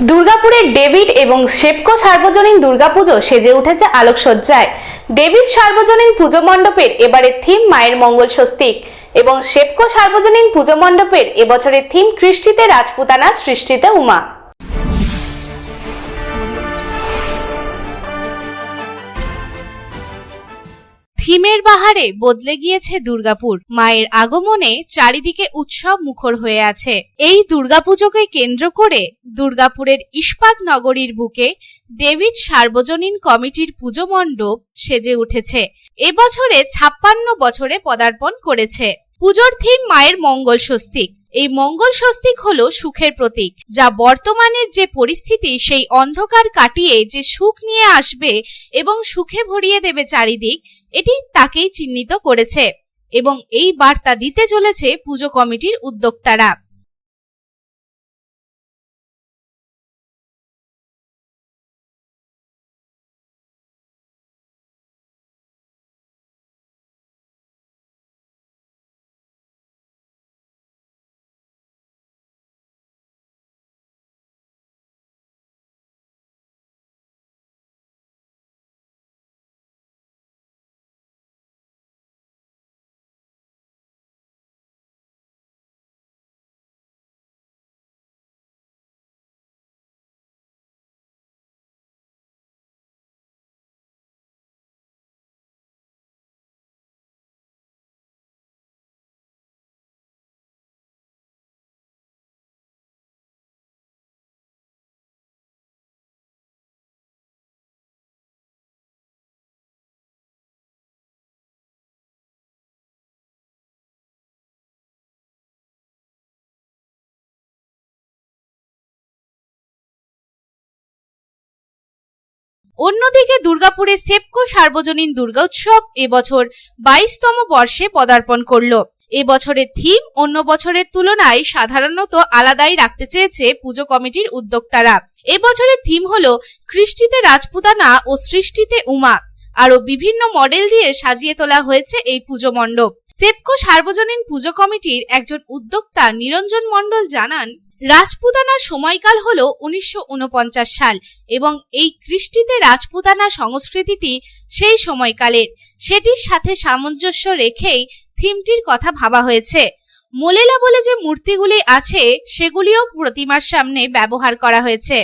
দুর্গাপুরের ডেভিড এবং শেপকো সার্বজনীন দুর্গাপুজো সেজে উঠেছে আলোকসজ্জায়। ডেভিড সার্বজনীন পুজো মণ্ডপের এবারের থিম মায়ের মঙ্গল স্বস্তিক এবং শেপকো সার্বজনীন পুজো মণ্ডপের এবছরের থিম কৃষ্টিতে রাজপুতানা সৃষ্টিতে উমা। থিমের বাহারে বদলে গিয়েছে দুর্গাপুর। মায়ের আগমনে চারিদিকে উৎসব মুখর হয়ে আছে। এই দুর্গাপুজোকে কেন্দ্র করে দুর্গাপুরের ইস্পাত নগরীর বুকে ডেভিড সার্বজনীন কমিটির পুজো মণ্ডপ সেজে উঠেছে। এবছরে ছাপ্পান্ন বছরে পদার্পণ করেছে। পুজোর থিম মায়ের মঙ্গল স্বস্তিক। এই মঙ্গল স্বস্তিক হল সুখের প্রতীক, যা বর্তমানের যে পরিস্থিতি সেই অন্ধকার কাটিয়ে যে সুখ নিয়ে আসবে এবং সুখে ভরিয়ে দেবে চারিদিক, এটি তাকেই চিহ্নিত করেছে। এবং এই বার্তা দিতে চলেছে পুজো কমিটির উদ্যোক্তারা। অন্যদিকে দুর্গাপুরে সেপকো সার্বজনীন দুর্গোৎসব এবছর বাইশতম বর্ষে পদার্পণ করল। এবছরের থিম অন্য বছরের তুলনায় সাধারণত আলাদাই রাখতে চেয়েছে পুজো কমিটির উদ্যোক্তারা। এবছরের থিম হলো কৃষ্টিতে রাজপুতানা ও সৃষ্টিতে উমা। আরও বিভিন্ন মডেল দিয়ে সাজিয়ে তোলা হয়েছে এই পুজো মণ্ডপ। সেপকো সার্বজনীন পুজো কমিটির একজন উদ্যোক্তা নিরঞ্জন মণ্ডল জানান রাজপুতানার সময়কাল হল উনিশশো ঊনপঞ্চাশ সাল এবং এই কৃষ্টিতে রাজপুতানা সংস্কৃতিটি সেই সময়কালের সেটির সাথে সামঞ্জস্য রেখেই থিমটির কথা ভাবা হয়েছে। মোলেলা বলে যে মূর্তিগুলি আছে, সেগুলিও প্রতিমার সামনে ব্যবহার করা হয়েছে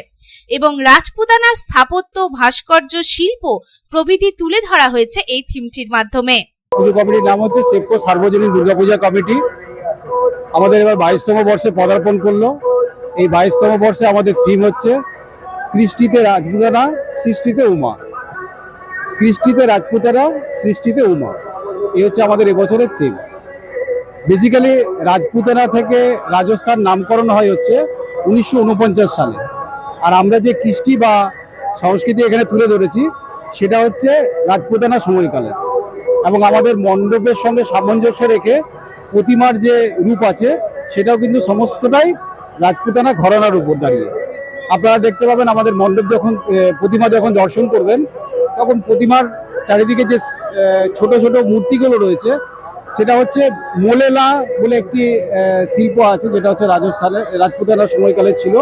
এবং রাজপুতানার স্থাপত্য, ভাস্কর্য, শিল্প প্রভৃতি তুলে ধরা হয়েছে এই থিমটির মাধ্যমে। পুজো কমিটির নাম হচ্ছে সার্বজনীন দুর্গাপূজা কমিটি। আমাদের এবার বাইশতম বর্ষে পদার্পণ করল। এই বাইশতম বর্ষে আমাদের থিম হচ্ছে কৃষ্টিতে রাজপুতানা সৃষ্টিতে উমা। কৃষ্টিতে রাজপুতানা সৃষ্টিতে উমা। এই হচ্ছে আমাদের এবছরের থিম বেসিক্যালি রাজপুতানা থেকে রাজস্থান নামকরণ হয় হচ্ছে উনিশশো ঊনপঞ্চাশ সালে। আর আমরা যে কৃষ্টি বা সংস্কৃতি এখানে তুলে ধরেছি, সেটা হচ্ছে রাজপুতানা সময়কালের এবং আমাদের মণ্ডপের সঙ্গে সামঞ্জস্য রেখে প্রতিমার যে রূপ আছে, সেটাও কিন্তু সমস্তটাই রাজপুতানা ঘরানার উপর দাঁড়িয়ে। আপনারা দেখতে পাবেন আমাদের মণ্ডপ যখন প্রতিমা যখন দর্শন করবেন, তখন প্রতিমার চারিদিকে যে ছোট ছোট মূর্তিগুলো রয়েছে, সেটা হচ্ছে মোলেলা বলে একটি শিল্প আছে, যেটা হচ্ছে রাজস্থানের রাজপুতানার সময়কালে ছিল।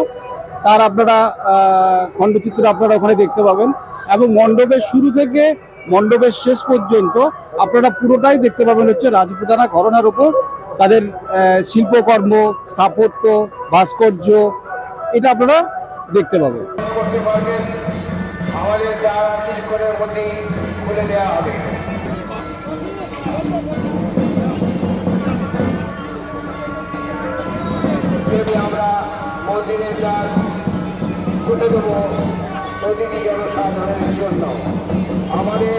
তার আপনারা খণ্ডচিত্র আপনারা ওখানে দেখতে পাবেন। এবং মণ্ডপের শুরু থেকে মণ্ডপের শেষ পর্যন্ত আপনারা পুরোটাই দেখতে পাবেন হচ্ছে রাজপুতানা ঘরনার ওপর তাদের শিল্পকর্ম, স্থাপত্য, ভাস্কর্য, এটা আপনারা দেখতে পাবেন। আমরা মন্দিরের দ্বার খুলে দেবো, প্রতিটি জনসাধারণের জন্য। আমাদের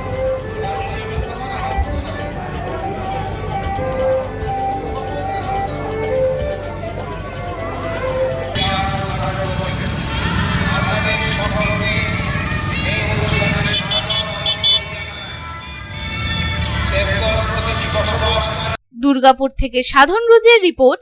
দুর্গাপুর থেকে সাধন রোজের রিপোর্ট